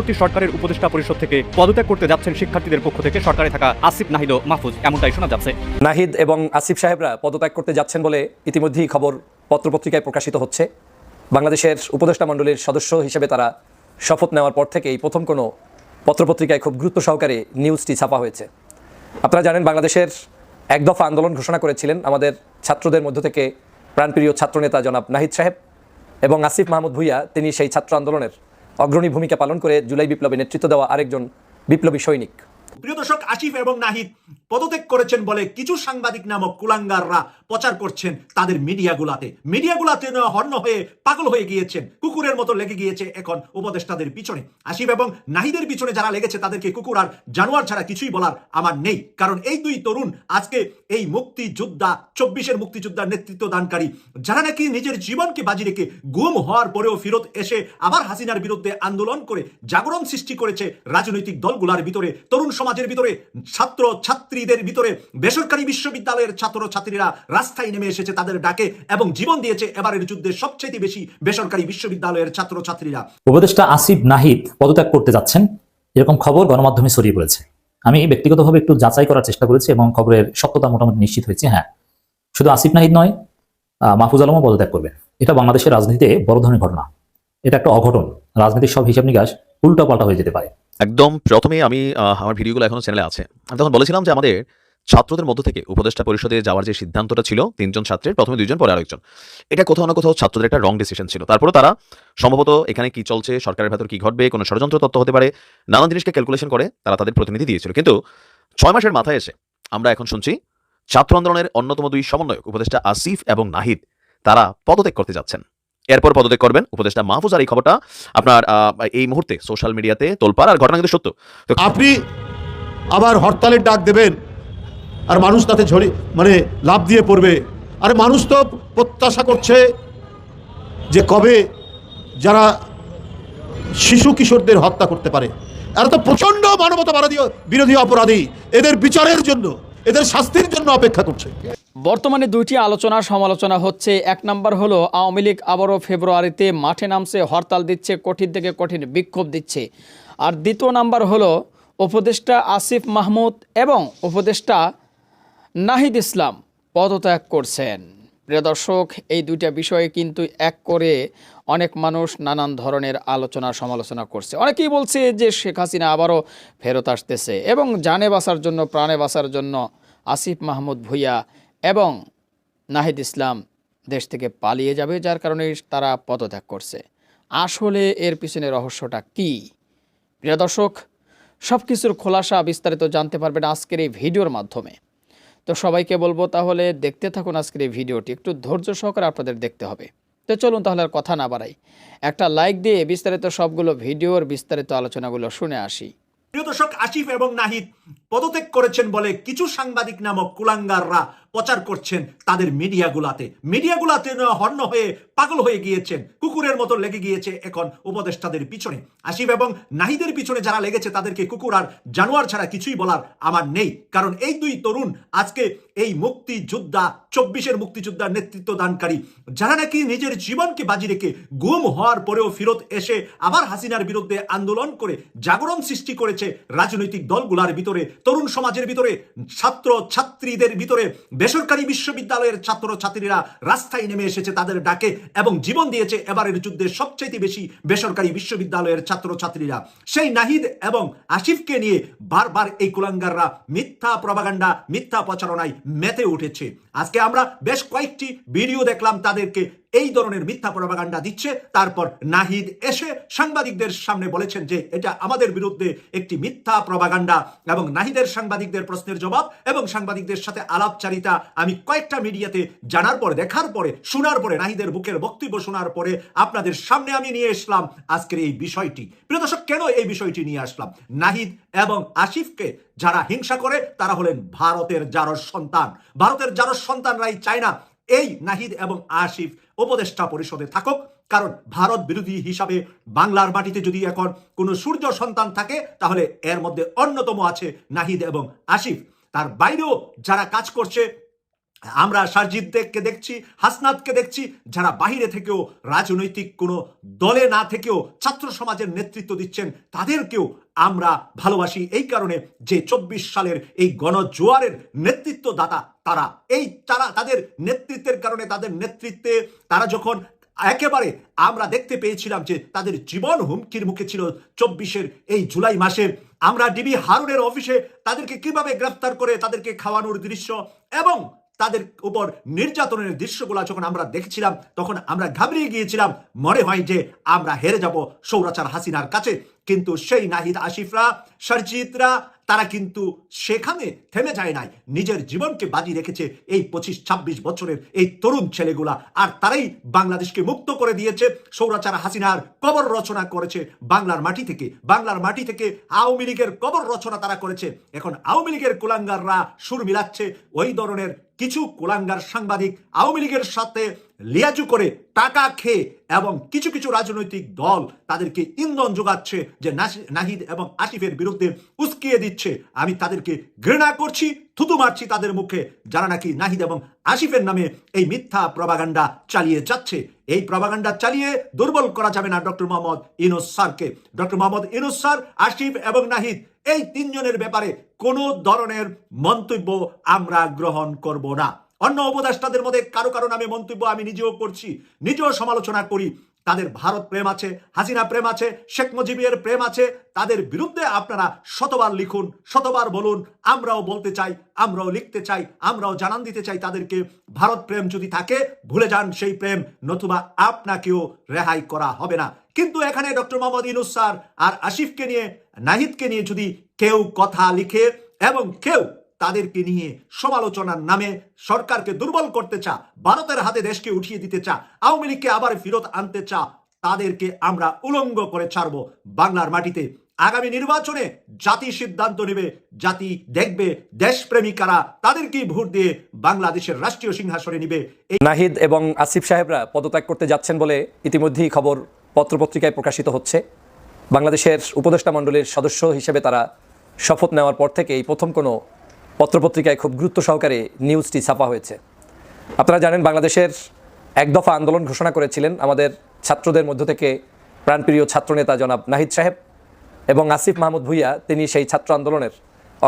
অন্তর্বর্তী সরকারের উপদেষ্টা পরিষদ থেকে পদত্যাগ করতে যাচ্ছেন শিক্ষার্থীদের পক্ষ থেকে সরকারে থাকা আসিফ নাহিদ মাহফুজ, এমনটাই শোনা যাচ্ছে। নাহিদ এবং আসিফ সাহেবরা পদত্যাগ করতে যাচ্ছেন বলে ইতিমধ্যেই খবর পত্রপত্রিকায় প্রকাশিত হচ্ছে। বাংলাদেশের উপদেষ্টা মণ্ডলীর সদস্য হিসেবে তারা শপথ নেওয়ার পর থেকেই প্রথম কোনো পত্রপত্রিকায় খুব গুরুত্ব সহকারে নিউজটি ছাপা হয়েছে। আপনারা জানেন, বাংলাদেশের এক দফা আন্দোলন ঘোষণা করেছিলেন আমাদের ছাত্রদের মধ্য থেকে প্রাণপ্রিয় ছাত্রনেতা জনাব নাহিদ সাহেব এবং আসিফ মাহমুদ ভুইয়া, তিনি সেই ছাত্র আন্দোলনের অগ্রণী ভূমিকা পালন করে জুলাই বিপ্লবে নেতৃত্ব দেওয়া আরেকজন বিপ্লবী সৈনিক। প্রিয় দর্শক, আসিফ এবং নাহিদ পদত্যাগ করেছেন বলে কিছু সাংবাদিক নামক কুলাঙ্গাররা প্রচার করছেন তাদের মিডিয়াগুলাতে। মিডিয়াগুলাতে হর্ণ হয়ে পাগল হয়ে গিয়েছেন। কুকুরের মতো লেগে গিয়েছে এখন উপদেষ্টাদের পিছনে। আসিফ এবং নাহিদের পিছনে যারা লেগেছে তাদেরকে কুকুর আর জানোয়ার ছাড়া কিছুই বলার আমার নেই। কারণ এই দুই তরুণ আজকে এই মুক্তিযোদ্ধা, চব্বিশের মুক্তিযোদ্ধার নেতৃত্ব দানকারী, যারা নাকি নিজের জীবনকে বাজি রেখে গুম হওয়ার পরেও ফেরত এসে আবার হাসিনার বিরুদ্ধে আন্দোলন করে জাগরণ সৃষ্টি করেছে রাজনৈতিক দলগুলার ভিতরে, তরুণ সমাজের ভিতরে ছাত্র ছাত্রীদের ভিতরে বেসরকারি বিশ্ববিদ্যালয়ের ছাত্র ছাত্রীরা রাস্তায় নেমে এসেছে তাদের ডাকে এবং জীবন দিয়েছে এবারের যুদ্ধে সবচেয়ে বেশি বেসরকারি বিশ্ববিদ্যালয়ের ছাত্র ছাত্রীরা উপদেষ্টা আসিফ নাহিদ পদত্যাগ করতে যাচ্ছেন। এরকম খবর গণমাধ্যমে ছড়িয়ে পড়েছে। আমি ব্যক্তিগতভাবে একটু যাচাই করার চেষ্টা করেছি এবং খবরের সত্যতা মোটামুটি নিশ্চিত হয়েছে হ্যাঁ। শুধু আসিফ নাহিদ নয় মাহফুজ আলমও পদত্যাগ করবেন। এটা বাংলাদেশের রাজনীতিতে বড় ধরনের ঘটনা। এটা একটা অঘটন। রাজনীতির সব হিসাব নিকাশ উল্টা পাল্টা হয়ে যেতে পারে। একদম প্রথমে আমি আমার ভিডিওগুলো এখনও চ্যানেলে আছে। আমি তখন বলেছিলাম যে আমাদের ছাত্রদের মধ্য থেকে উপদেষ্টা পরিষদে যাওয়ার যে সিদ্ধান্তটা ছিল, তিনজন ছাত্রের, প্রথমে দুইজন, পরে আরেকজন। এটা কোথাও না কোথাও ছাত্রদের একটা রং ডিসিশন ছিল। তারপরে তারা সম্ভবত এখানে কি চলছে, সরকারের ভেতর কি ঘটবে, কোনো ষড়যন্ত্র তত্ত্ব হতে পারে, নানান জিনিসকে ক্যালকুলেশন করে তারা তাদের প্রতিনিধি দিয়েছিল। কিন্তু ছয় মাসের মাথায় এসে আমরা এখন শুনছি, ছাত্র আন্দোলনের অন্যতম দুই সমন্বয়ক, উপদেষ্টা আসিফ এবং নাহিদ, তারা পদত্যাগ করতে যাচ্ছেন। এরপর পদত্যাগ করবেন উপদেষ্টা মাহফুজ আর এই খবরটা আপনার এই মুহূর্তে সোশ্যাল মিডিয়াতে তোলপার আর ঘটনা কিন্তু সত্য। তো আপনি আবার হরতালের ডাক দেবেন, আর মানুষ তাতে ঝরে মানে লাভ দিয়ে পড়বে। আর মানুষ তো প্রত্যাশা করছে যে কবে যারা শিশু কিশোরদের হত্যা করতে পারে। এরা তো প্রচণ্ড মানবতা বিরোধী অপরাধী। এদের বিচারের জন্য এদের শাস্তির জন্য অপেক্ষা করছে। বর্তমানে দুইটি আলোচনা, সমালোচনা হচ্ছে। এক নম্বর হলো, আওয়ামী লীগ আবারও ফেব্রুয়ারিতে মাঠে নামছে, হরতাল দিচ্ছে, কঠিন থেকে কঠিন বিক্ষোভ দিচ্ছে। আর দ্বিতীয় নাম্বার হলো, উপদেষ্টা আসিফ মাহমুদ এবং উপদেষ্টা নাহিদ ইসলাম পদত্যাগ করছেন। প্রিয় দর্শক, এই দুইটা বিষয়ে কিন্তু এক করে অনেক মানুষ নানান ধরনের আলোচনা, সমালোচনা করছে। অনেকেই বলছে যে শেখ হাসিনা আবারও ফেরত আসতেছে এবং জানে বাঁচার জন্য, প্রাণে বাঁচার জন্য আসিফ মাহমুদ ভুইয়া এবং নাহিদ ইসলাম দেশ থেকে পালিয়ে যাবে, যার কারণে তারা পদত্যাগ করছে। আসলে এর পিছনে রহস্যটা কী? প্রিয় দর্শক সব কিছুর খোলাসা বিস্তারিত জানতে পারবেন আজকের এই ভিডিওর মাধ্যমে। তো সবাইকে বলব তাহলে দেখতে থাকুন আজকের এই ভিডিওটি। একটু ধৈর্য সহকারে আপনাদের দেখতে হবে। তো চলুন তাহলে আর কথা না বাড়াই। একটা লাইক দিয়ে বিস্তারিত সবগুলো ভিডিওর বিস্তারিত আলোচনাগুলো শুনে আসি। প্রিয় দর্শক, আসিফ এবং নাহিদ পদত্যাগ করেছেন বলে কিছু সাংবাদিক নামক কুলাঙ্গাররা প্রচার করছেন তাদের মিডিয়াগুলাতে। মিডিয়াগুলাতে হর্ণ হয়ে পাগল হয়ে গিয়েছেন, কুকুরের মতো লেগে গিয়েছে এখন উপদেষ্টাদের পিছনে। আসিফ এবং নাহিদের পিছনে যারা লেগেছে তাদেরকে কুকুর আর জানোয়ার ছাড়া কিছুই বলার আমার নেই। কারণ এই দুই তরুণ আজকে এই মুক্তিযোদ্ধা, চব্বিশের মুক্তিযোদ্ধার নেতৃত্ব দানকারী যারা নাকি নিজের জীবনকে বাজি রেখে গুম হওয়ার পরেও ফেরত এসে আবার হাসিনার বিরুদ্ধে আন্দোলন করে জাগরণ সৃষ্টি করেছে রাজনৈতিক দলগুলার ভিতরে তরুণ সমাজের ভিতরে, ছাত্র ছাত্রীদের ভিতরে, বেসরকারি বিশ্ববিদ্যালয়ের ছাত্র ছাত্রীরা রাস্তায় নেমে এসেছে তাদের ডাকে এবং জীবন দিয়েছে এবারের যুদ্ধে সবচাইতে বেশি বেসরকারি বিশ্ববিদ্যালয়ের ছাত্র ছাত্রীরা সেই নাহিদ এবং আসিফকে নিয়ে বারবার এই কুলাঙ্গাররা মিথ্যা প্রবাগান্ডা, মিথ্যা প্রচারণায় মেতে উঠেছে। আজকে আমরা বেশ কয়েকটি ভিডিও দেখলাম তাদেরকে এই ধরনের মিথ্যা প্রবাগান্ডা দিচ্ছে। তারপর নাহিদ এসে সাংবাদিকদের সামনে বলেছেন যে এটা আমাদের বিরুদ্ধে একটি মিথ্যা প্রবাগান্ডা এবং নাহিদের সাংবাদিকদের প্রশ্নের জবাব এবং সাংবাদিকদের সাথে আলাপচারিতা আমি কয়েকটা মিডিয়াতে জানার পরে, দেখার পরে, শোনার পরে, নাহিদের বুকের বক্তব্য শোনার পরে আপনাদের সামনে আমি নিয়ে আসলাম আজকের এই বিষয়টি। প্রিয় দর্শক, কেন এই বিষয়টি নিয়ে আসলাম? নাহিদ এবং আসিফকে যারা হিংসা করে, তারা হলেন ভারতের জারস সন্তান। ভারতের জারস সন্তানরাই চায় না এই নাহিদ এবং আসিফ উপদেষ্টা পরিষদে থাকুক, কারণ ভারত বিরোধী হিসাবে বাংলার মাটিতে যদি এখন কোনো সূর্য সন্তান থাকে, তাহলে এর মধ্যে অন্যতম আছে নাহিদ এবং আসিফ। তার বাইরেও যারা কাজ করছে, আমরা সারজিদকে দেখছি, হাসনাতকে দেখছি, যারা বাহিরে থেকেও রাজনৈতিক কোনো দলে না থেকেও ছাত্র সমাজের নেতৃত্ব দিচ্ছেন, তাদেরকেও আমরা ভালোবাসি। এই কারণে যে চব্বিশ সালের এই গণজোয়ারের নেতৃত্বদাতা তারা। এই তারা তাদের নেতৃত্বের কারণে তাদের নেতৃত্বে তারা যখন একেবারে আমরা দেখতে পেয়েছিলাম যে তাদের জীবন হুমকির মুখে ছিল চব্বিশের এই জুলাই মাসে, আমরা ডিবি হারুনের অফিসে তাদেরকে কীভাবে গ্রেফতার করে তাদেরকে খাওয়ানোর দৃশ্য এবং তাদের উপর নির্যাতনের দৃশ্যগুলো যখন আমরা দেখছিলাম, তখন আমরা ঘাবড়িয়ে গিয়েছিলাম। মনে হয় যে আমরা হেরে যাব সৌরাচার হাসিনার কাছে। কিন্তু সেই নাহিদ আশিফরা সরজিতরা তারা কিন্তু সেখানে থেমে যায় নাই। নিজের জীবনকে বাজি রেখেছে এই পঁচিশ, ছাব্বিশ বছরের এই তরুণ ছেলেগুলা। আর তারাই বাংলাদেশকে মুক্ত করে দিয়েছে। সৌরাচার হাসিনার কবর রচনা করেছে বাংলার মাটি থেকে। বাংলার মাটি থেকে আওয়ামী লীগের কবর রচনা তারা করেছে। এখন আওয়ামী লীগের কুলাঙ্গাররা সুর মিলাচ্ছে। ওই ধরনের কিছু কুলাঙ্গার সাংবাদিক আওয়ামী লীগের সাথে লিয়াজু করে টাকা খেয়ে এবং কিছু কিছু রাজনৈতিক দল তাদেরকে ইন্ধন যোগাচ্ছে যে নাহিদ এবং আসিফের বিরুদ্ধে উস্কিয়ে দিচ্ছে। আমি তাদেরকে ঘৃণা করছি, থুতু মারছি তাদের মুখে, যারা নাকি নাহিদ এবং আসিফের নামে এই মিথ্যা প্রবাগান্ডা চালিয়ে যাচ্ছে। এই প্রবাগান্ডা চালিয়ে দুর্বল করা যাবে না ডক্টর মোহাম্মদ ইনুস স্যারকে। ডক্টর মোহাম্মদ ইনুস স্যার, আসিফ এবং নাহিদ, এই তিনজনের ব্যাপারে কোনো ধরনের মন্তব্য আমরা গ্রহণ করব না। অন্য উপদেষ্টাদের মধ্যে কারও কারও নামে মন্তব্য আমি নিজেও করছি, নিজেও সমালোচনা করি। তাদের ভারত প্রেম আছে, হাসিনা প্রেম আছে, শেখ মুজিবের প্রেম আছে, তাদের বিরুদ্ধে আপনারা শতবার লিখুন, শতবার বলুন, আমরাও বলতে চাই, আমরাও লিখতে চাই, আমরাও জানান দিতে চাই তাদেরকে। ভারত প্রেম যদি থাকে, ভুলে যান সেই প্রেম, নতুবা আপনাকেও রেহাই করা হবে না। কিন্তু এখানে ডক্টর মোহাম্মদ ইনুস স্যার আর আসিফকে নিয়ে, নাহিদকে নিয়ে যদি কেউ কথা লিখে এবং কেউ তাদেরকে নিয়ে সমালোচনার নামে সরকারকে দুর্বল করতে চা, ভারতের হাতে দেশকে উঠিয়ে দিতে চা, আওয়ামী লীগকে আবার ফেরত আনতে চা, তাদেরকে আমরা উলঙ্গ করে ছাড়ব বাংলার মাটিতে। আগামী নির্বাচনে জাতি সিদ্ধান্ত নেবে, জাতি দেখবে দেশপ্রেমিকারা তাদেরকেই ভোট দিয়ে বাংলাদেশের রাষ্ট্রীয় সিংহাসনে নিবে। নাহিদ এবং আসিফ সাহেবরা পদত্যাগ করতে যাচ্ছেন বলে ইতিমধ্যেই খবর পত্রপত্রিকায় প্রকাশিত হচ্ছে। বাংলাদেশের উপদেষ্টা মণ্ডলীর সদস্য হিসেবে তারা শপথ নেওয়ার পর থেকে এই প্রথম কোনো পত্রপত্রিকায় খুব গুরুত্ব সহকারে নিউজটি ছাপা হয়েছে। আপনারা জানেন বাংলাদেশের এক দফা আন্দোলন ঘোষণা করেছিলেন আমাদের ছাত্রদের মধ্য থেকে প্রাণপ্রিয় ছাত্রনেতা জনাব নাহিদ সাহেব এবং আসিফ মাহমুদ ভুইয়া। তিনি সেই ছাত্র আন্দোলনের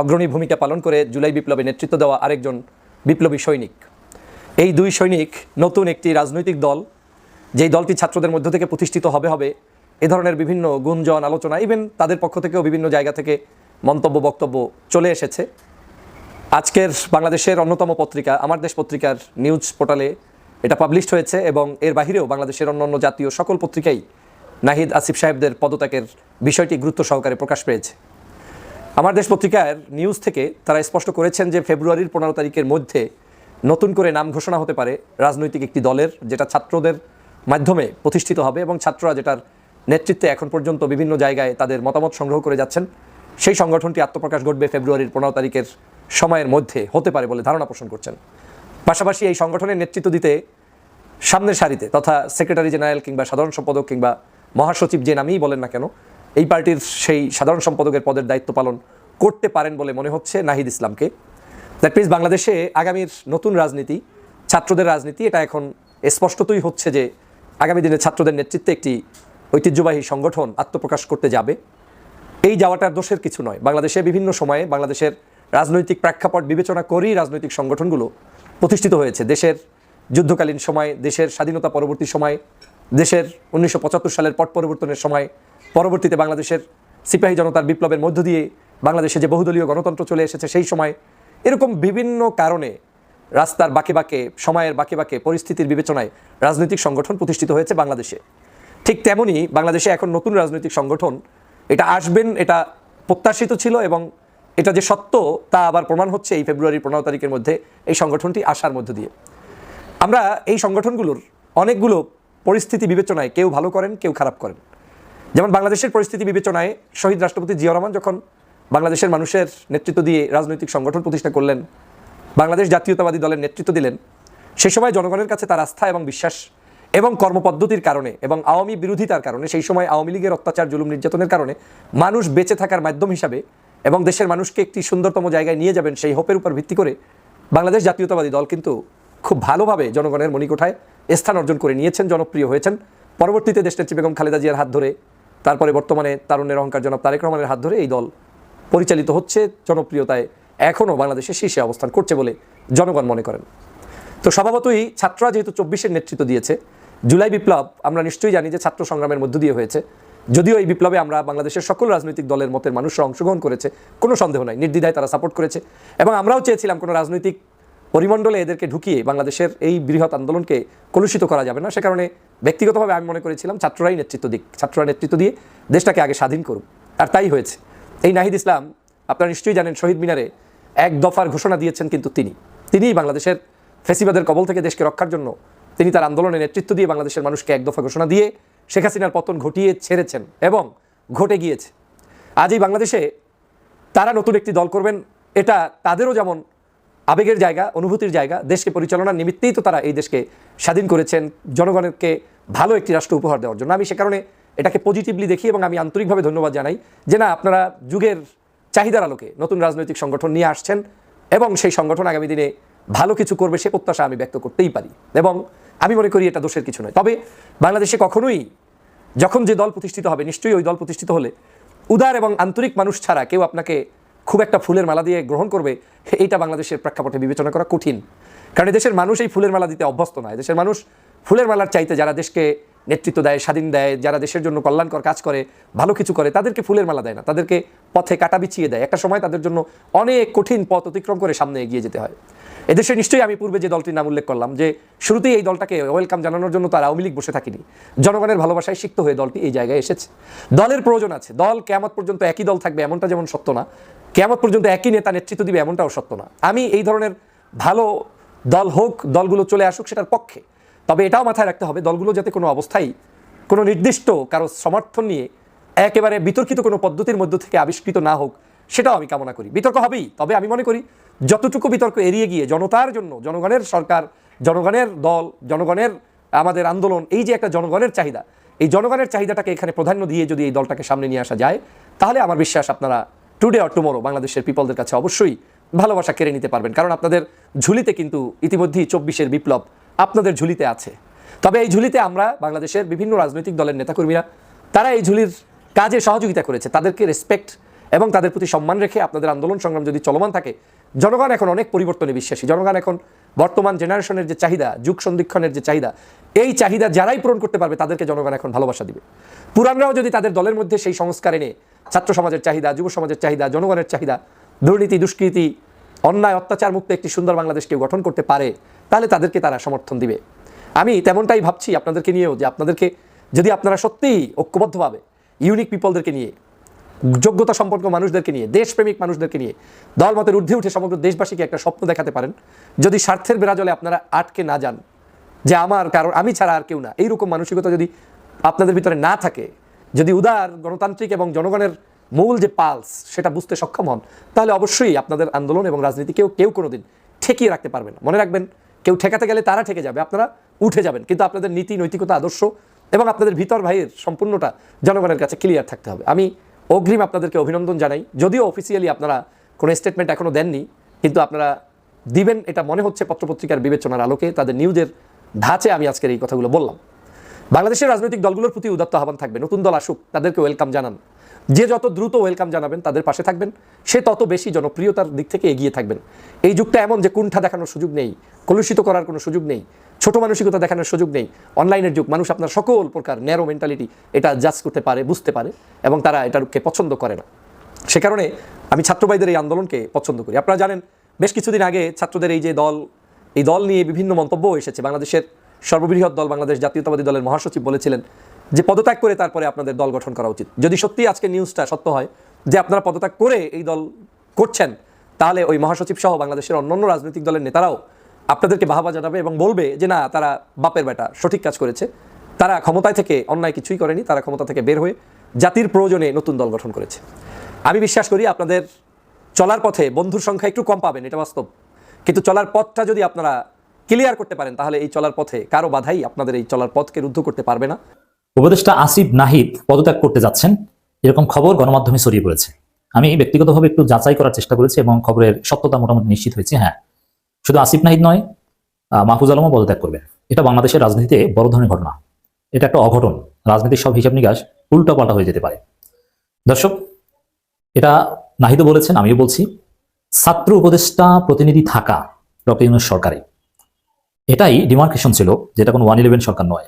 অগ্রণী ভূমিকা পালন করে জুলাই বিপ্লবে নেতৃত্ব দেওয়া আরেকজন বিপ্লবী সৈনিক। এই দুই সৈনিক নতুন একটি রাজনৈতিক দল, যেই দলটি ছাত্রদের মধ্য থেকে প্রতিষ্ঠিত হবে হবে, এ ধরনের বিভিন্ন গুঞ্জন, আলোচনা ইভেন তাদের পক্ষ থেকেও বিভিন্ন জায়গা থেকে মন্তব্য, বক্তব্য চলে এসেছে। আজকের বাংলাদেশের অন্যতম পত্রিকা, আমার দেশ পত্রিকার নিউজ পোর্টালে এটা পাবলিশড হয়েছে এবং এর বাহিরেও বাংলাদেশের অন্যান্য জাতীয় সকল পত্রিকাই নাহিদ আসিফ সাহেবদের পদত্যাগের বিষয়টি গুরুত্ব সহকারে প্রকাশ পেয়েছে। আমার দেশ পত্রিকার নিউজ থেকে তারা স্পষ্ট করেছেন যে ফেব্রুয়ারির পনেরো তারিখের মধ্যে নতুন করে নাম ঘোষণা হতে পারে রাজনৈতিক একটি দলের, যেটা ছাত্রদের মাধ্যমে প্রতিষ্ঠিত হবে এবং ছাত্ররা যেটার নেতৃত্বে এখন পর্যন্ত বিভিন্ন জায়গায় তাদের মতামত সংগ্রহ করে যাচ্ছেন, সেই সংগঠনটি আত্মপ্রকাশ ঘটবে ফেব্রুয়ারির পনেরো তারিখের সময়ের মধ্যে হতে পারে বলে ধারণা পোষণ করছেন। পাশাপাশি এই সংগঠনের নেতৃত্ব দিতে সামনের সারিতে তথা সেক্রেটারি জেনারেল কিংবা সাধারণ সম্পাদক কিংবা মহাসচিব যে নামেই বলেন না কেন, এই পার্টির সেই সাধারণ সম্পাদকের পদের দায়িত্ব পালন করতে পারেন বলে মনে হচ্ছে নাহিদ ইসলামকে। দ্যাট মিনস বাংলাদেশে আগামীর নতুন রাজনীতি, ছাত্রদের রাজনীতি, এটা এখন স্পষ্টতই হচ্ছে যে আগামী দিনে ছাত্রদের নেতৃত্বে একটি ঐতিহ্যবাহী সংগঠন আত্মপ্রকাশ করতে যাবে। এই যাওয়াটার দোষের কিছু নয়। বাংলাদেশে বিভিন্ন সময়ে বাংলাদেশের রাজনৈতিক প্রেক্ষাপট বিবেচনা করেই রাজনৈতিক সংগঠনগুলো প্রতিষ্ঠিত হয়েছে। দেশের যুদ্ধকালীন সময়, দেশের স্বাধীনতা পরবর্তী সময়, দেশের উনিশশো পঁচাত্তর সালের পট পরিবর্তনের সময়, পরবর্তীতে বাংলাদেশের সিপাহী জনতার বিপ্লবের মধ্য দিয়ে বাংলাদেশে যে বহুদলীয় গণতন্ত্র চলে এসেছে সেই সময় এরকম বিভিন্ন কারণে রাস্তার বাঁকে বাঁকে, সময়ের বাঁকে বাঁকে পরিস্থিতির বিবেচনায় রাজনৈতিক সংগঠন প্রতিষ্ঠিত হয়েছে বাংলাদেশে। ঠিক তেমনই বাংলাদেশে এখন নতুন রাজনৈতিক সংগঠন, এটা আসবেন, এটা প্রত্যাশিত ছিল এবং এটা যে সত্য, তা আবার প্রমাণ হচ্ছে এই ফেব্রুয়ারির পনেরো তারিখের মধ্যে এই সংগঠনটি আসার মধ্য দিয়ে। আমরা এই সংগঠনগুলোর অনেকগুলো পরিস্থিতি বিবেচনায় কেউ ভালো করেন, কেউ খারাপ করেন। যেমন বাংলাদেশের পরিস্থিতি বিবেচনায় শহীদ রাষ্ট্রপতি জিয়া রহমান যখন বাংলাদেশের মানুষের নেতৃত্ব দিয়ে রাজনৈতিক সংগঠন প্রতিষ্ঠা করলেন, বাংলাদেশ জাতীয়তাবাদী দলের নেতৃত্ব দিলেন, সে সময় জনগণের কাছে তার আস্থা এবং বিশ্বাস এবং কর্মপদ্ধতির কারণে এবং আওয়ামী বিরোধিতার কারণে, সেই সময় আওয়ামী লীগের অত্যাচার, জুলুম, নির্যাতনের কারণে মানুষ বেঁচে থাকার মাধ্যম হিসাবে এবং দেশের মানুষকে একটি সুন্দরতম জায়গায় নিয়ে যাবেন সেই হোপের উপর ভিত্তি করে বাংলাদেশ জাতীয়তাবাদী দল কিন্তু খুব ভালোভাবে জনগণের মণিকোঠায় স্থান অর্জন করে নিয়েছেন, জনপ্রিয় হয়েছেন। পরবর্তীতে দেশনেত্রী বেগম খালেদা জিয়ার হাত ধরে, তারপরে বর্তমানে তারুণ্যের অহংকার জনাব তারেক রহমানের হাত ধরে এই দল পরিচালিত হচ্ছে, জনপ্রিয়তায় এখনও বাংলাদেশের শীর্ষে অবস্থান করছে বলে জনগণ মনে করেন। তো স্বভাবতই ছাত্ররা যেহেতু চব্বিশের নেতৃত্ব দিয়েছে, জুলাই বিপ্লব আমরা নিশ্চয়ই জানি যে ছাত্র সংগ্রামের মধ্য দিয়ে হয়েছে। যদিও এই বিপ্লবে আমরা বাংলাদেশের সকল রাজনৈতিক দলের মতের মানুষরা অংশগ্রহণ করেছে, কোনো সন্দেহ নাই, নির্দ্বিধায় তারা সাপোর্ট করেছে। এবং আমরাও চেয়েছিলাম কোনো রাজনৈতিক পরিমণ্ডলে এদেরকে ঢুকিয়ে বাংলাদেশের এই বৃহৎ আন্দোলনকে কলুষিত করা যাবে না। সে কারণে ব্যক্তিগতভাবে আমি মনে করেছিলাম ছাত্ররাই নেতৃত্ব দিক, ছাত্ররা নেতৃত্ব দিয়ে দেশটাকে আগে স্বাধীন করুক। আর তাই হয়েছে। এই নাহিদ ইসলাম, আপনারা নিশ্চয়ই জানেন শহীদ মিনারে এক দফার ঘোষণা দিয়েছেন কিন্তু তিনি। তিনিই বাংলাদেশের ফেসিবাদের কবল থেকে দেশকে রক্ষার জন্য তিনি তার আন্দোলনে নেতৃত্ব দিয়ে বাংলাদেশের মানুষকে এক দফা ঘোষণা দিয়ে শেখ হাসিনার পতন ঘটিয়ে ছেড়েছেন এবং ঘটে গিয়েছে। আজ এই বাংলাদেশে তারা নতুন একটি দল করবেন, এটা তাদেরও যেমন আবেগের জায়গা, অনুভূতির জায়গা, দেশকে পরিচালনার নিমিত্তেই তো তারা এই দেশকে স্বাধীন করেছেন, জনগণকে ভালো একটি রাষ্ট্র উপহার দেওয়ার জন্য। আমি সে কারণে এটাকে পজিটিভলি দেখি এবং আমি আন্তরিকভাবে ধন্যবাদ জানাই যে না, আপনারা যুগের চাহিদার আলোকে নতুন রাজনৈতিক সংগঠন নিয়ে আসছেন এবং সেই সংগঠন আগামী দিনে ভালো কিছু করবে সে প্রত্যাশা আমি ব্যক্ত করতেই পারি। এবং আমি মনে করি এটা দোষের কিছু নয়। তবে বাংলাদেশে কখনোই যখন যে দল প্রতিষ্ঠিত হবে, নিশ্চয়ই ওই দল প্রতিষ্ঠিত হলে উদার এবং আন্তরিক মানুষ ছাড়া কেউ আপনাকে খুব একটা ফুলের মালা দিয়ে গ্রহণ করবে, এইটা বাংলাদেশের প্রেক্ষাপটে বিবেচনা করা কঠিন। কারণ দেশের মানুষ এই ফুলের মালা দিতে অভ্যস্ত নয়। দেশের মানুষ ফুলের মালার চাইতে যারা দেশকে নেতৃত্ব দেয়, স্বাধীন দেয়, যারা দেশের জন্য কল্যাণকর কাজ করে, ভালো কিছু করে, তাদেরকে ফুলের মালা দেয় না। তাদেরকে পথে কাটা বিছিয়ে দেয়। একটা সময় তাদের জন্য অনেক কঠিন পথ অতিক্রম করে সামনে এগিয়ে যেতে হয়। এদেশে নিশ্চয়ই আমি পূর্বে যে দলটির নাম উল্লেখ করলাম, যে শুরুতেই এই দলটাকে ওয়েলকাম জানানোর জন্য তারা আওয়ামী লীগ বসে থাকেনি। জনগণের ভালোবাসায় সিক্ত হয়ে দলটি এই জায়গায় এসেছে। দলের প্রয়োজন আছে। দল কেমত পর্যন্ত একই দল থাকবে, এমনটা যেমন সত্য না। কেমত পর্যন্ত একই নেতা নেতৃত্ব দিবে, এমনটাও সত্য না। আমি এই ধরনের ভালো দল হোক, দলগুলো চলে আসুক, সেটার পক্ষে। তবে এটাও মাথায় রাখতে হবে, দলগুলো যাতে কোনো অবস্থায় কোনো নির্দিষ্ট কারও সমর্থন নিয়ে একেবারে বিতর্কিত কোনো পদ্ধতির মধ্য থেকে আবিষ্কৃত না হোক, সেটাও আমি কামনা করি। বিতর্ক হবেই, তবে আমি মনে করি যতটুকু বিতর্ক এড়িয়ে গিয়ে জনতার জন্য, জনগণের সরকার, জনগণের দল, জনগণের আমাদের আন্দোলন, এই যে একটা জনগণের চাহিদা, এই জনগণের চাহিদাটাকে এখানে প্রাধান্য দিয়ে যদি এই দলটাকে সামনে নিয়ে আসা যায়, তাহলে আমার বিশ্বাস আপনারা টুডে অর টুমোরো বাংলাদেশের পিপলদের কাছে অবশ্যই ভালোবাসা কেড়ে নিতে পারবেন। কারণ আপনাদের ঝুলিতে কিন্তু ইতিমধ্যেই চব্বিশের বিপ্লব আপনাদের ঝুলিতে আছে। তবে এই ঝুলিতে আমরা বাংলাদেশের বিভিন্ন রাজনৈতিক দলের নেতাকর্মীরা, তারা এই ঝুলির কাজে সহযোগিতা করেছে। তাদেরকে রেসপেক্ট এবং তাদের প্রতি সম্মান রেখে আপনাদের আন্দোলন সংগ্রাম যদি চলমান থাকে, জনগণ এখন অনেক পরিবর্তনে বিশ্বাসী। জনগণ এখন বর্তমান জেনারেশনের যে চাহিদা, যুগ সন্ধিক্ষণের যে চাহিদা, এই চাহিদা যারাই পূরণ করতে পারবে, তাদেরকে জনগণ এখন ভালোবাসা দিবে। পুরানরাও যদি তাদের দলের মধ্যে সেই সংস্কার এনে, ছাত্র সমাজের চাহিদা, যুব সমাজের চাহিদা, জনগণের চাহিদা, দুর্নীতি, দুষ্কৃতি অন্যায় অত্যাচার মুক্ত একটি সুন্দর বাংলাদেশকে গঠন করতে পারে, তাহলে তাদেরকে তারা সমর্থন দিবে। আমি তেমনটাই ভাবছি আপনাদেরকে নিয়েও যে আপনাদেরকে, যদি আপনারা সত্যিই ঐক্যবদ্ধভাবে ইউনিক পিপলদেরকে নিয়ে, যোগ্যতা সম্পর্ক মানুষদেরকে নিয়ে, দেশপ্রেমিক মানুষদেরকে নিয়ে, দলমতের ঊর্ধ্বে উঠে সমগ্র দেশবাসীকে একটা স্বপ্ন দেখাতে পারেন, যদি স্বার্থের বেড়াজলে আপনারা আটকে না যান, যে আমার কারণ আমি ছাড়া আর কেউ না, এইরকম মানসিকতা যদি আপনাদের ভিতরে না থাকে, যদি উদার, গণতান্ত্রিক এবং জনগণের মূল যে পালস, সেটা বুঝতে সক্ষম হন, তাহলে অবশ্যই আপনাদের আন্দোলন এবং রাজনীতি কেউ কেউ কোনো দিন ঠেকিয়ে রাখতে পারবেন মনে রাখবেন, কেউ ঠেকাতে গেলে তারা ঠেকে যাবে, আপনারা উঠে যাবেন। কিন্তু আপনাদের নীতি, নৈতিকতা, আদর্শ এবং আপনাদের ভিতর ভাইয়ের সম্পূর্ণটা জনগণের কাছে ক্লিয়ার থাকতে হবে। আমি অগ্রিম আপনাদেরকে অভিনন্দন জানাই। যদিও অফিসিয়ালি আপনারা কোনো স্টেটমেন্ট এখনও দেননি, কিন্তু আপনারা দিবেন, এটা মনে হচ্ছে পত্রপত্রিকার বিবেচনার আলোকে। তাদের নিউজের ধাঁচে আমি আজকের এই কথাগুলো বললাম। বাংলাদেশের রাজনৈতিক দলগুলোর প্রতি উদাত্ত আহ্বান থাকবে। নতুন দল আসুক, তাদেরকে ওয়েলকাম জানান। যে যত দ্রুত ওয়েলকাম জানাবেন, তাদের পাশে থাকবেন। সে তত বেশি জনপ্রিয়তার দিক থেকে এগিয়ে থাকবেন। এই যুগটা এমন যে কুণ্ঠা দেখানোর সুযোগ নেই, কলুষিত করার কোনো সুযোগ নেই, ছোট মানসিকতা দেখানোর সুযোগ নেই। অনলাইনের যুগ, মানুষ আপনার সকল প্রকার ন্যারো মেন্টালিটি এটা জাজ করতে পারে, বুঝতে পারে এবং তারা এটাকে পছন্দ করে না। সে কারণে আমি ছাত্রবাইদের এই আন্দোলনকে পছন্দ করি। আপনারা জানেন, বেশ কিছুদিন আগে ছাত্রদের এই যে দল, এই দল নিয়ে বিভিন্ন মন্তব্য এসেছে। বাংলাদেশের সর্ববৃহৎ দল বাংলাদেশ জাতীয়তাবাদী দলের মহাসচিব বলেছিলেন যে পদত্যাগ করে তারপরে আপনাদের দল গঠন করা উচিত। যদি সত্যি আজকে নিউজটা সত্য হয় যে আপনারা পদত্যাগ করে এই দল করছেন, তাহলে ওই মহাসচিব সহ বাংলাদেশের অন্যান্য রাজনৈতিক দলের নেতারাও আপনাদেরকে বাহাবা জানাবে এবং বলবে যে না, তারা বাপের বেটা, সঠিক কাজ করেছে। তারা ক্ষমতায় থেকে অন্যায় কিছুই করেনি, তারা ক্ষমতা থেকে বের হয়ে জাতির প্রয়োজনে নতুন দল গঠন করেছে। আমি বিশ্বাস করি আপনাদের চলার পথে বন্ধুর সংখ্যা একটু কম পাবেন, এটা বাস্তব। কিন্তু চলার পথটা যদি আপনারা ক্লিয়ার করতে পারেন, তাহলে এই চলার পথে কারও বাধাই আপনাদের এই চলার পথকে রুদ্ধ করতে পারবে না। উপদেষ্টা আসিফ নাহিদ পদত্যাগ করতে যাচ্ছেন। এরকম খবর গণমাধ্যমে ছড়িয়ে পড়েছে। আমি ব্যক্তিগতভাবে একটু যাচাই করার চেষ্টা করেছি এবং খবরের সত্যতা মোটামুটি নিশ্চিত হয়েছে হ্যাঁ। শুধু আসিফ নাহিদ নয় মাহফুজ আলমও পদত্যাগ করবেন। এটা বাংলাদেশের রাজনীতিতে বড় ধরনের ঘটনা। এটা একটা অঘটন। রাজনীতির সব হিসাব নিকাশ উল্টা পাল্টা হয়ে যেতে পারে। দর্শক, এটা নাহিদও বলেছেন, আমিও বলছি। ছাত্র উপদেষ্টা প্রতিনিধি থাকা ডক্টর ইউনুস সরকারে। এটাই ডিমার্কেশন ছিল যেটা কোনো ওয়ান ইলেভেন সরকার নয়।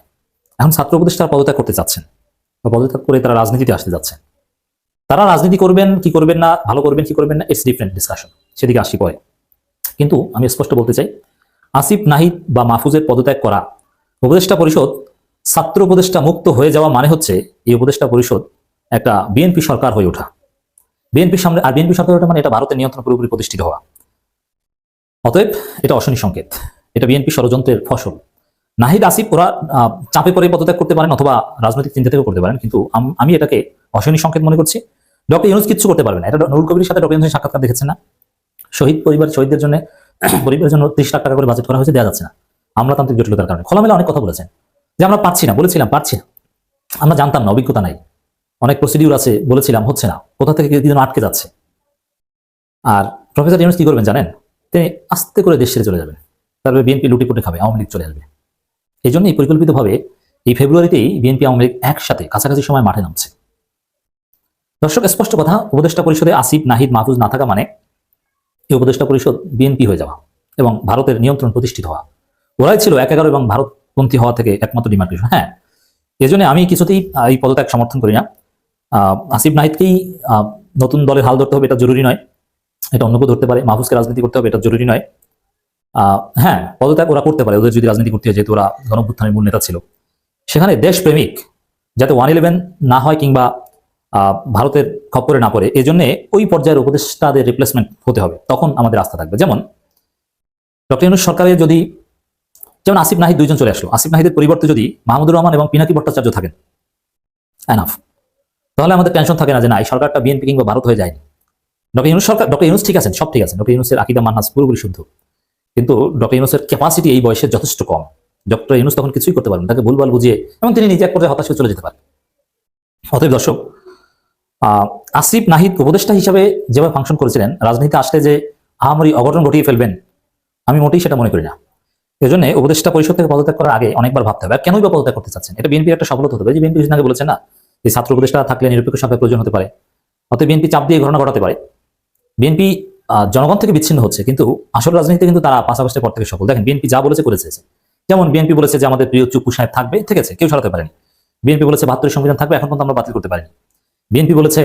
এখন ছাত্র উপদেষ্টা পদত্যাগ করতে চাচ্ছেন বা পদত্যাগ করে তারা রাজনীতিতে আসতে যাচ্ছেন। তারা রাজনীতি করবেন, কি করবেন না, ভালো করবেন, কি করবেন না ইটস ডিফারেন্ট ডিসকাশন সেদিকে আসি পরে। কিন্তু আমি স্পষ্ট বলতে চাই, আসিফ, নাহিদ বা মাহফুজের পদত্যাগ করা, উপদেষ্টা পরিষদ, ছাত্র উপদেষ্টা মুক্ত হয়ে যাওয়া মানে হচ্ছে এই উপদেষ্টা পরিষদ একটা বিএনপি সরকার হয়ে ওঠা। বিএনপির সামনে, আর বিএনপি সরকার ওঠা মানে এটা ভারতের নিয়ন্ত্রণ পুরোপুরি প্রতিষ্ঠিত হওয়া। অতএব এটা অশনি সংকেত। এটা বিএনপি ষড়যন্ত্রের ফসল। নাহিদ আসিফ, ওরা চাপে পরে পদত্যাগ করতে পারেন অথবা রাজনৈতিক চিন্তা থেকেও করতে পারেন, কিন্তু আমি এটাকে অশনি সংকেত মনে করছি। ডক্টর ইউনুস কিচ্ছু করতে পারবে না। এটা নুরুল কবির সাথে ডক্টর ইউনুস সাক্ষাৎকার দেখেছেন না? শহীদ পরিবার, শহীদদের জন্য পরিবারের জন্য ত্রিশ লাখ টাকা করে বাজেট করা হয়েছে দেওয়া যাচ্ছে না। আমলাতান্ত্রিক জটিলতার কারণে। খোলামেলা অনেক কথা বলেছেন। যে আমরা পাচ্ছি না, বলেছিলাম, পারছি না। আমরা জানতাম না, অভিজ্ঞতা নাই। অনেক প্রসিডিউর আছে, বলেছিলাম, হচ্ছে না। কোথা থেকে কি যেন আটকে যাচ্ছে। আর প্রফেসর ইউনুস কি করবেন জানেন? তিনি আস্তে করে দেশ ছেড়ে চলে যাবেন। তারপরে বিএনপি লুটিপুটে খাবে, আওয়ামী লীগ চলে আসবে। এই জন্যই পরিকল্পিতভাবে এই ফেব্রুয়ারিতেই বিএনপি আওয়ামী লীগ একসাথে কাছাকাছি সময় মাঠে নামছে। দর্শক, স্পষ্ট কথা, উপদেষ্টা পরিষদে আসিফ, নাহিদ, মাহফুজ না থাকা মানে এই উপদেষ্টা পরিষদ বিএনপি হয়ে যাওয়া এবং ভারতের নিয়ন্ত্রণ প্রতিষ্ঠিত হওয়া। ওরাই ছিল এক এগারো এবং ভারতপন্থী হওয়া থেকে একমাত্র ডিমার্কেশন হ্যাঁ এই জন্য আমি কিছুতেই এই পদত্যাগ সমর্থন করি না। আসিফ নাহিদকেই নতুন দলের হাল ধরতে হবে এটা জরুরি নয়। এটা অন্য কেউ ধরতে পারে, মাহফুজকে রাজনীতি করতে হবে এটা জরুরি নয়। হ্যাঁ পদত্যাগ ওরা করতে পারে। ওদের যদি রাজনীতি করতে হয় যেহেতু ওরা গণভ্যুত্থানের মূল নেতা ছিল। সেখানে দেশপ্রেমিক, যাতে ওয়ান ইলেভেন না হয় কিংবা ভারতের খপ্পরে না পড়ে এই জন্য ওই পর্যায়ের উপদেষ্টাদের রিপ্লেসমেন্ট হতে হবে। তখন আমাদের আস্থা থাকবে। যেমন, ডক্টর ইউনুস সরকারের যদি, যেমন আসিফ নাহিদ দুইজন চলে আসলো। আসিফ নাহিদের পরিবর্তে যদি মাহমুদুর রহমান এবং পিনাকি ভট্টাচার্য থাকেন এনাফ তাহলে আমাদের টেনশন থাকে না যে না, এই সরকারটা বিএনপি কিংবা ভারত হয়ে যায়নি। ডক্টর ইউনুস সরকার, ডক্টর ইউনুস ঠিক আছেন, সব ঠিক আছে ডক্টর ইউনুসের আকিদা মানহাস পুরোপুরি শুদ্ধ। কিন্তু ডক্টর ইউনুসের ক্যাপাসিটি এই বয়সে যথেষ্ট কম। ডক্টর ইউনুস তখন কিছুই করতে পারবেন তাকে ভুলভাল বুঝিয়ে এবং তিনি নিজে এক পর্যায়ে হতাশ হয়ে চলে যেতে পারেন। অতএব দর্শক আসিফ নাহিদ উপদেষ্টা হিসাবে যেভাবে ফাংশন করেছিলেন, রাজনীতিতে আসলে যে আহামরি অঘটন ঘটিয়ে ফেলবেন, আমি মোটেই সেটা মনে করি না। এই জন্য উপদেষ্টা পরিষদ থেকে পদত্যাগ করার আগে অনেকবার ভাবতে হবে, আর কেনই বা পদত্যাগ করতে চাচ্ছেন? এটা বিএনপির একটা সফলতা হতে পারে। যে বিএনপি কিছুদিন আগে বলেছেন না, যে ছাত্র উপদেষ্টা থাকলে নিরপেক্ষ সংখ্যা প্রয়োজন হতে পারে। অতএব বিএনপি চাপ দিয়ে ঘটনা ঘটাতে পারে। বিএনপি জনগণ থেকে বিচ্ছিন্ন হচ্ছে, কিন্তু আসল রাজনীতিতে কিন্তু তারা পাঁচ আগস্টের পর থেকে সফল। দেখেন বিএনপি যা বলেছে করেছে যেমন বিএনপি বলেছে যে আমাদের প্রিয় চুপ্পু সাহেব থাকবে, ঠিক আছে, কেউ সরাতে পারেনি। বিএনপি বলেছে বাহাত্তর সংবিধান থাকবে, এখন পর্যন্ত আমরা বাতিল করতে পারিনি। বিএনপি বলেছে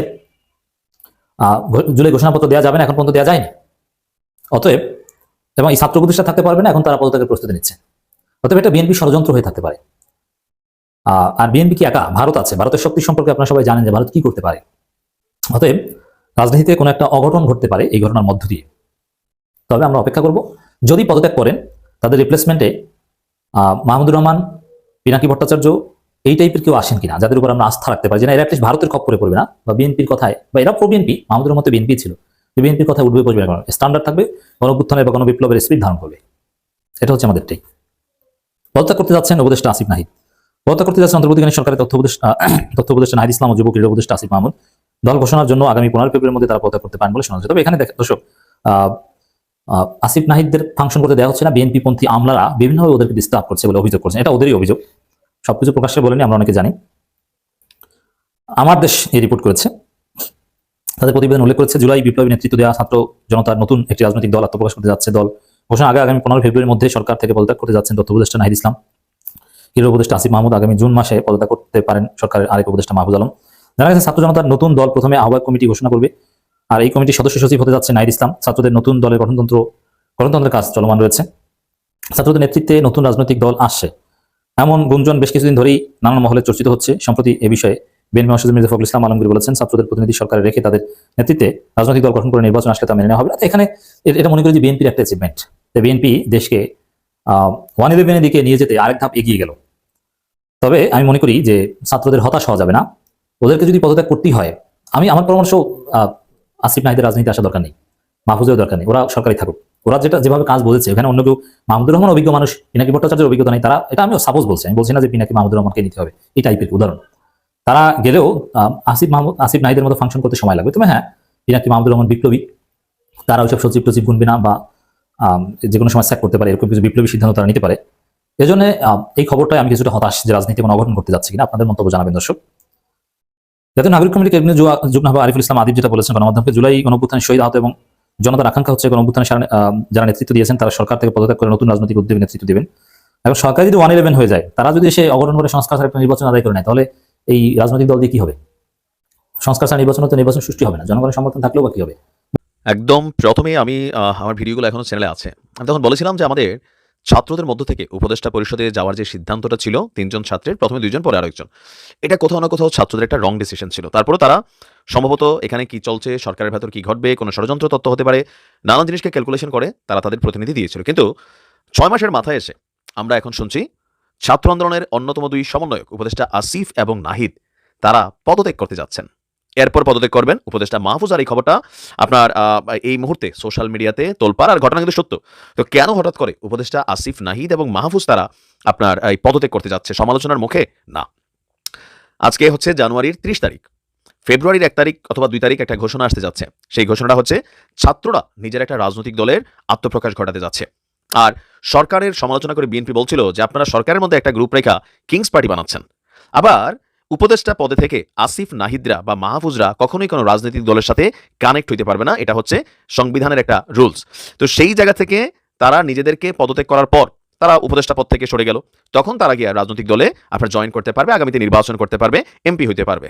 জুলাই ঘোষণাপত্র দেওয়া যাবে না, এখন পর্যন্ত দেওয়া যায়নি। অতএব, এবং এই ছাত্র প্রতিষ্ঠা থাকতে পারবে না, এখন তারা পদত্যাগের প্রস্তুতি নিচ্ছে। অতএব এটা বিএনপি ষড়যন্ত্র হয়ে থাকতে পারে। আর বিএনপি কি একা? ভারত আছে। ভারতের শক্তি সম্পর্কে আপনারা সবাই জানেন যে ভারত কি করতে পারে। অতএব রাজনীতিতে কোনো একটা অঘটন ঘটতে পারে এই ঘটনার মধ্য দিয়ে। তবে আমরা অপেক্ষা করব, যদি পদত্যাগ করেন, তাদের রিপ্লেসমেন্টে মাহমুদুর রহমান, পিনাকি ভট্টাচার্য, এই টাইপের কেউ আসেন কিনা, যাদের উপর আমরা আস্থা রাখতে পারি যে না, এরা অ্যাটলিস্ট ভারতের খপ খপ্পরে পড়বে না, বা বিএনপির কথায়, বা এরা প্রো বিএনপি, মাহমুদুর মতো বিএনপি ছিল বিএনপির কথায় উঠবে পড়বে না। স্ট্যান্ডার্ড থাকবে গণপুত্থানের বা গণবিপ্লবের স্পিড ধারণ করবে। এটা হচ্ছে আমাদের ঠিক পদত্যাগ করতে যাচ্ছেন উপদেষ্টা আসিফ নাহিদ। পদত্যাগ করতে যাচ্ছেন অন্তর্বর্তীকালীন সরকারের তথ্য উপদেষ্টা তথ্য উপদেষ্টা নাহিদ ইসলাম ও যুব ক্রীড়া উপদেষ্টা আসিফ মাহমুদ। দল ঘোষণার জন্য আগামী পনেরো ফেব্রুয়ারির মধ্যে তারা পদত্যাগ করতে পারেন বলে শোনা তবে এখানে দর্শক আসিফ নাহিদদের ফাংশন করতে দেওয়া হচ্ছে না। বিএনপি পন্থী আমলারা বিভিন্নভাবে ওদেরকে ডিস্টার্ব করছে বলে অভিযোগ করছেন এটা ওদেরই অভিযোগ। সবকিছু প্রকাশ্যে বলেনি, আমরা অনেকে জানি। আমার দেশ এই রিপোর্ট করেছে। তাদের প্রতিবেদন উল্লেখ করেছে, জুলাই বিপ্লবী নেতৃত্ব দেওয়া ছাত্র জনতার নতুন একটি রাজনৈতিক দল আত্মপ্রকাশ করতে যাচ্ছে। দল ঘোষণা আগে আগামী পনেরো ফেব্রুয়ারির মধ্যে সরকার থেকে পদত্যাগ করতে যাচ্ছেন তথ্য উপদেষ্টা নাহিদ ইসলাম। ক্রীড়া উপদেষ্টা আসিফ মাহমুদ আগামী জুন মাসে পদত্যাগ করতে পারেন সরকারের আরেক উপদেষ্টা মাহবুজ আলম। জানা গেছে ছাত্র জনতার নতুন দল প্রথমে আহ্বায়ক কমিটি ঘোষণা করবে। আর এই কমিটির সদস্য সচিব হতে যাচ্ছে নাহিদ ইসলাম। ছাত্রদের নতুন দলের গঠনতন্ত্র, গঠনতন্ত্রের কাজ চলমান রয়েছে। ছাত্রদের নেতৃত্বে নতুন রাজনৈতিক দল আসছে। এমন গুঞ্জন বেশ কিছুদিন ধরেই নানান মহলে চর্চিত হচ্ছে। সম্প্রতি এ বিষয়ে বিএনপি মহাসচিব মির্জা ইসলাম আলমগীর বলেছেন, ছাত্রদের প্রতিনিধি সরকারে রেখে তাদের নেতৃত্বে রাজনৈতিক দল গঠন করে নির্বাচন আসলে তা মেনে নেওয়া হবে এখানে এটা মনে করি যে বিএনপির একটা অ্যাচিভমেন্ট বিএনপি দেশকে ওয়ান ইলেভেনের দিকে নিয়ে যেতে আরেক ধাপ এগিয়ে গেল। তবে আমি মনে করি যে ছাত্রদের হতাশ হওয়া যাবে না। ওদেরকে যদি পদত্যাগ করতেই হয়, আমি আমার পরামর্শ আসিফ নাহিদের রাজনীতি আসা দরকার নেই মাহফুজের দরকার নেই, ওরা সরকারি থাকুক। ওরা যেটা, যেভাবে কাজ বলেছে, ওখানে অন্য কেউ, মাহমুদুর রহমান অভিজ্ঞ মানুষ পিনাকি ভট্টাচার্যের অভিজ্ঞতা নেই, তারা, এটা আমি সাপোজ বলছি, আমি বলছি না যে পিনাকি মাহমুদুর রহমানকে নিতে হবে, এই টাইপের উদাহরণ। তারা গেলেও আসিফ মাহমুদ, আসিফ নাহিদের মতো ফাংশন করতে সময় লাগবে। তবে হ্যাঁ পিনাকি মাহমুদুর রহমান বিপ্লবী, তারা ওইসব সচিব টচিব গুনবে না বা যে কোনো সময় স্যাক করতে পারে, এরকম কিছু বিপ্লবী সিদ্ধান্ত তারা নিতে পারে। এজন্য এই খবরটাই আমি কিছুটা হতাশ যে রাজনীতি কোনো অঘটন করতে যাচ্ছে কিনা, আপনাদের মন্তব্য জানাবেন দর্শক। জাতীয় নাগরিক কমিটি কেবিনেট যুগ্ম হবে আরিফুল ইসলাম আদিব যেটা বলেছেন, গণমাধ্যমকে জুলাই গণঅভ্যুত্থানে শহীদ আহত এবং জনতার আকাঙ্ক্ষা হচ্ছে গণঅভ্যুত্থানে সারা- যারা নেতৃত্ব দিয়েছেন, তারা সরকার থেকে পদত্যাগ করে নতুন রাজনৈতিক উদ্যোগে নেতৃত্ব দিবেন। এখন সরকার যদি ওয়ান ইলেভেন হয়ে যায়, তারা যদি সে অঘটন করে সংস্কার একটা নির্বাচন আদায় করে নেয়, তাহলে এই রাজনৈতিক দল দিয়ে কি হবে? সংস্কার ছাড়া নির্বাচন তো নির্বাচন সৃষ্টি হবে না, জনগণের সমর্থন থাকলেও বা কি হবে? একদম প্রথমেই আমি আমার ভিডিওগুলো এখনও চ্যানেলে আছে। আমি তখন বলেছিলাম যে আমাদের ছাত্রদের মধ্য থেকে উপদেষ্টা পরিষদে যাওয়ার যে সিদ্ধান্তটা ছিল, তিনজন ছাত্রের, প্রথমে দুইজন, পরে আরেকজন। এটা কোথাও না কোথাও ছাত্রদের একটা রং ডিসিশন ছিল। তারপরে তারা সম্ভবত এখানে কি চলছে, সরকারের ভেতর কি ঘটবে, কোনো ষড়যন্ত্র তত্ত্ব হতে পারে, নানান জিনিসকে ক্যালকুলেশন করে তারা তাদের প্রতিনিধি দিয়েছিল। কিন্তু ছয় মাসের মাথায় এসে আমরা এখন শুনছি, ছাত্র আন্দোলনের অন্যতম দুই সমন্বয়ক, উপদেষ্টা আসিফ এবং নাহিদ, তারা পদত্যাগ করতে যাচ্ছেন। এরপর পদত্যাগ করবেন। উপদেষ্টা মাহফুজ আর এই খবরটা আপনার এই মুহূর্তে সোশ্যাল মিডিয়াতে তোলপাড়। আর ঘটনা কিন্তু সত্য। তো কেন হঠাৎ করে উপদেষ্টা আসিফ নাহিদ এবং মাহফুজ তারা আপনার, এই পদত্যাগ করতে যাচ্ছে? সমালোচনার মুখে না। আজকে হচ্ছে জানুয়ারির ত্রিশ তারিখ। ফেব্রুয়ারির এক তারিখ অথবা দুই তারিখ একটা ঘোষণা আসতে যাচ্ছে। সেই ঘোষণাটা হচ্ছে ছাত্ররা নিজের একটা রাজনৈতিক দলের আত্মপ্রকাশ ঘটাতে যাচ্ছে। আর সরকারের সমালোচনা করে বিএনপি বলছিল যে আপনারা সরকারের মধ্যে একটা গ্রুপ রেখা কিংস পার্টি বানাচ্ছেন। আবার উপদেষ্টা পদে থেকে আসিফ, নাহিদরা বা মাহফুজরা কখনোই কোনো রাজনৈতিক দলের সাথে কানেক্ট হইতে পারবে না। এটা হচ্ছে সংবিধানের একটা রুলস তো সেই জায়গা থেকে তারা নিজেদেরকে পদত্যাগ করার পর তারা উপদেষ্টা পদ থেকে সরে গেল। তখন তারা গিয়ে রাজনৈতিক দলে আপনার জয়েন করতে পারবে, আগামীতে নির্বাচন করতে পারবে এমপি হইতে পারবে।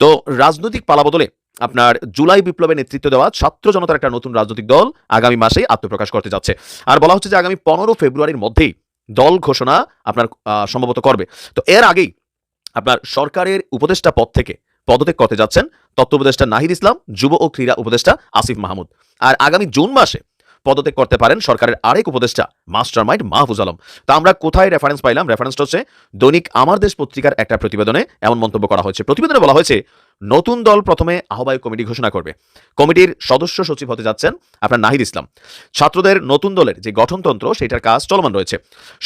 তো রাজনৈতিক পালাবদলে আপনার জুলাই বিপ্লবে নেতৃত্ব দেওয়া ছাত্র জনতার একটা নতুন রাজনৈতিক দল আগামী মাসেই আত্মপ্রকাশ করতে যাচ্ছে। আর বলা হচ্ছে যে আগামী পনেরো ফেব্রুয়ারির মধ্যেই দল ঘোষণা আপনার সম্ভবত করবে। তো এর আগেই আপনার সরকারের উপদেষ্টা পদ থেকে পদত্যাগ করতে যাচ্ছেন তত্ত্ব উপদেষ্টা নাহিদ ইসলাম, যুব ও ক্রীড়া উপদেষ্টা আসিফ মাহমুদ। আর আগামী জুন মাসে পদত্যাগ করতে পারেন সরকারের আরেক উপদেষ্টা মাস্টার মাইন্ড মাহফুজ আলম। তা আমরা কোথায় রেফারেন্স পাইলাম? রেফারেন্সটা হচ্ছে দৈনিক আমার দেশ পত্রিকার একটা প্রতিবেদনে এমন মন্তব্য করা হয়েছে। প্রতিবেদনে বলা হয়েছে, নতুন দল প্রথমে আহ্বায়ক কমিটি ঘোষণা করবে। কমিটির সদস্য সচিব হতে যাচ্ছেন আপনার নাহিদ ইসলাম। ছাত্রদের নতুন দলের যে গঠনতন্ত্র সেটার কাজ চলমান রয়েছে।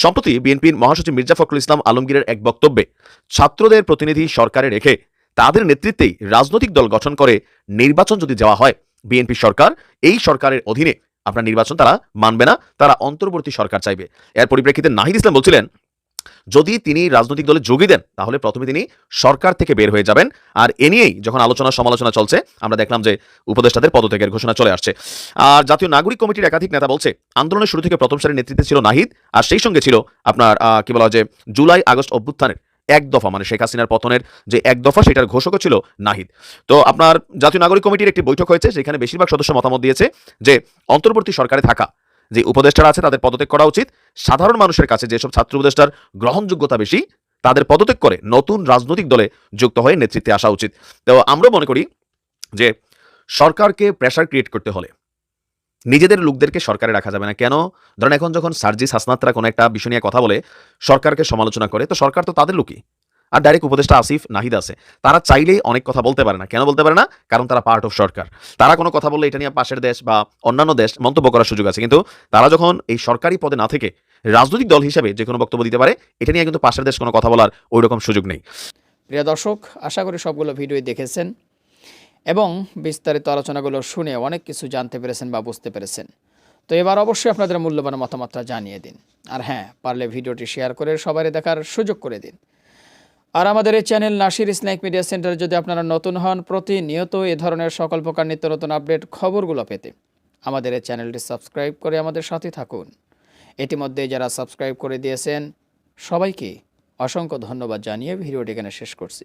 সম্প্রতি বিএনপির মহাসচিব মির্জা ফখরুল ইসলাম আলমগীরের এক বক্তব্যে, ছাত্রদের প্রতিনিধি সরকারে রেখে তাদের নেতৃত্বেই রাজনৈতিক দল গঠন করে নির্বাচন যদি যাওয়া হয়, বিএনপি সরকার এই সরকারের অধীনে আপনার নির্বাচন তারা মানবে না, তারা অন্তর্বর্তী সরকার চাইবে। এর পরিপ্রেক্ষিতে নাহিদ ইসলাম বলছিলেন, যদি তিনি রাজনৈতিক দলে যোগী দেন, তাহলে প্রথমে তিনি সরকার থেকে বের হয়ে যাবেন। আর এ নিয়েই যখন আলোচনা সমালোচনা চলছে, আমরা দেখলাম যে উপদেষ্টাদের পদত্যাগের ঘোষণা চলে আসছে। আর জাতীয় নাগরিক কমিটির একাধিক নেতা বলছে, আন্দোলনের শুরু থেকে প্রথম সারির নেতৃত্বে ছিল নাহিদ, আর সেই সঙ্গে ছিল আপনার কি বলা হয় যে জুলাই আগস্ট অভ্যুত্থানের এক দফা মানে শেখ হাসিনার পতনের যে এক দফা, সেটার ঘোষকও ছিল নাহিদ। তো আপনার জাতীয় নাগরিক কমিটির একটি বৈঠক হয়েছে সেখানে বেশিরভাগ সদস্য মতামত দিয়েছে যে, অন্তর্বর্তী সরকারে থাকা যে উপদেষ্টারা আছে, তাদের পদত্যাগ করা উচিত। সাধারণ মানুষের কাছে যেসব ছাত্র উপদেষ্টার গ্রহণযোগ্যতা বেশি, তাদের পদত্যাগ করে নতুন রাজনৈতিক দলে যুক্ত হয়ে নেতৃত্বে আসা উচিত। তো আমরা মনে করি যে, সরকারকে প্রেশার ক্রিয়েট করতে হলে নিজেদের লোকদেরকে সরকারে রাখা যাবে না। কেন? ধরেন এখন যখন সার্জিস হাসনাতরা কোনো একটা বিষয় নিয়ে কথা বলে, সরকারকে সমালোচনা করে, তো সরকার তো তাদের লোকই। আর ডাইরেক্ট উপদেষ্টা আসিফ নাহিদ আছে। তারা চাইলেই অনেক কথা বলতে পারে না। কেন বলতে পারে না? কারণ তারা পার্ট অফ সরকার। তারা কোনো কথা বললে এটা নিয়ে পাশের দেশ বা অন্যান্য দেশ মন্তব্য করার সুযোগ আছে। কিন্তু তারা যখন এই সরকারি পদে না থেকে রাজনৈতিক দল হিসেবে যে কোনো বক্তব্য দিতে পারে, এটা নিয়ে কিন্তু পাশের দেশ কোনো কথা বলার ওই রকম সুযোগ নেই। প্রিয় দর্শক, আশা করি সবগুলো ভিডিওই দেখেছেন। এবং বিস্তারিত আলোচনাগুলো শুনে অনেক কিছু জানতে পেরেছেন বা বুঝতে পেরেছেন। তো এবার অবশ্যই আপনাদের মূল্যবান মতামতটা জানিয়ে দিন। আর হ্যাঁ পারলে ভিডিওটি শেয়ার করে সবারই দেখার সুযোগ করে দিন। আর আমাদের এই চ্যানেল নাসির স্ন্যাক মিডিয়া সেন্টারে যদি আপনারা নতুন হন, প্রতিনিয়ত এ ধরনের সকল প্রকার নিত্য নতুন আপডেট খবরগুলো পেতে আমাদের এই চ্যানেলটি সাবস্ক্রাইব করে আমাদের সাথে থাকুন। ইতিমধ্যে যারা সাবস্ক্রাইব করে দিয়েছেন, সবাইকে অসংখ্য ধন্যবাদ জানিয়ে ভিডিওটি এখানে শেষ করছি।